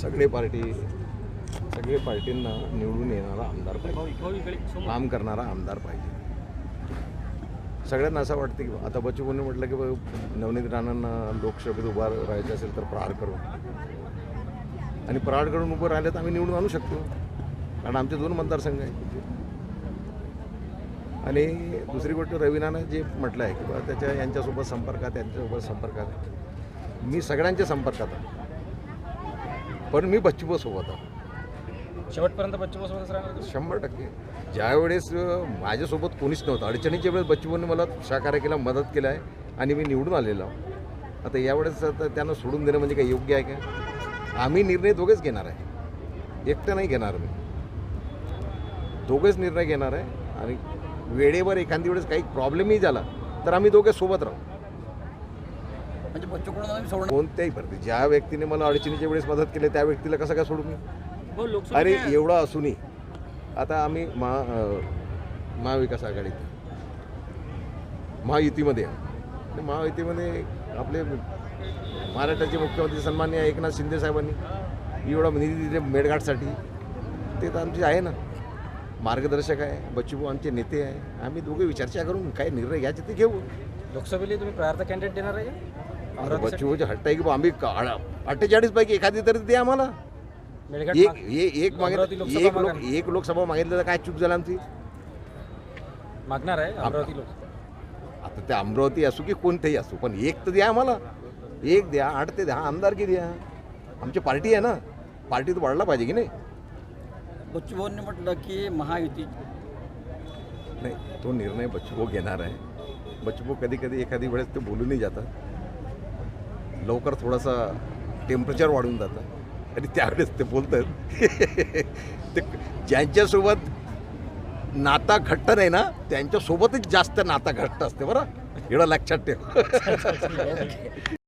सगळे पार्टी सगळे पार्टींना निवडून येणारा आमदार पाहिजे. काम करणारा आमदार पाहिजे. सगळ्यांना असं वाटतं की आता बच्चूभाऊने म्हटलं की नवनीत राणांना लोकसभेत उभा राहायचं असेल तर प्रहार करू आणि प्रहार करून उभं राहिलं तर आम्ही निवडून आणू शकतो. कारण आमचे दोन मतदारसंघ आहेत. आणि दुसरी गोष्ट रवीनानं जे म्हटलं आहे की त्याच्या यांच्यासोबत संपर्कात यांच्यासोबत संपर्कात मी सगळ्यांच्या संपर्कात आहे. पण मी बच्चूभाऊ सोबत आहे. शेवटपर्यंत बच्चूभाऊसोबतच राहणार शंभर टक्के. ज्यावेळेस अ, माझ्यासोबत कोणीच नव्हतं अडचणीच्या वेळेस बच्चूभाऊने मला सहकार्य केला मदत केलं आहे आणि मी निवडून आलेलो आहे. आता यावेळेस आता त्यांना सोडून देणं म्हणजे काही योग्य आहे का? आम्ही निर्णय दोघेच घेणार आहे. एकटं नाही घेणार मी. दोघेच निर्णय घेणार आहे आणि वेळेवर एखादी वेळेस काही प्रॉब्लेमही झाला तर आम्ही दोघे सोबत राहू. म्हणजे बच्चूकडून आम्ही सोडणार. कोणत्याही प्रती ज्या व्यक्तीने मला अडचणीच्या वेळेस मदत केली त्या व्यक्तीला कसं काय सोडू मी? हो अरे एवढं असूनही आता आम्ही महा महाविकास आघाडीत महायुतीमध्ये आहे. आणि महायुतीमध्ये आपले महाराष्ट्राचे मुख्यमंत्री सन्मान्य एकनाथ शिंदे साहेबांनी. एवढा निधी दिले मेळघाटसाठी. ते तर आमचे आहे ना. मार्गदर्शक आहे बच्चूभाऊ आमचे नेते आहे. आम्ही दोघे विचारचा करून काय निर्णय घ्यायचे ते घेऊ. लोकसभेला तुम्ही प्रार्थ कॅन्डिडेट देणार आहे? बच्चूभाऊचे हट्ट आहे की आम्ही अठ्ठेचाळीस पैकी एखादी तरी द्या आम्हाला. एक माग- एक मागितलं लोक मागा. एक लोकसभा मागितलं तर काय चूक झाली आमची? मागणार आहे अमरावती लोक आता ते अमरावती असू की कोणतेही असू पण एक तर द्या आम्हाला. एक द्या आठ ते द्या आमदारकी द्या. आमची पार्टी आहे ना. पार्टीत वाढला पाहिजे की नाही? बच्चूभाऊंनी म्हटलं की महायुती. नाही तो निर्णय बच्चूभाऊ घेणार आहे. बच्चूभाऊ कधी कधी एखादी वेळेस ते बोलूनही जातात. लवकर थोडासा टेम्परेचर वाढून जातं. आणि त्यावेळेस ते बोलतात ते ज्यांच्यासोबत नाता घट्ट नाही ना त्यांच्यासोबतच जास्त नाता घट्ट असते बरं. एवढं लक्षात ठेव.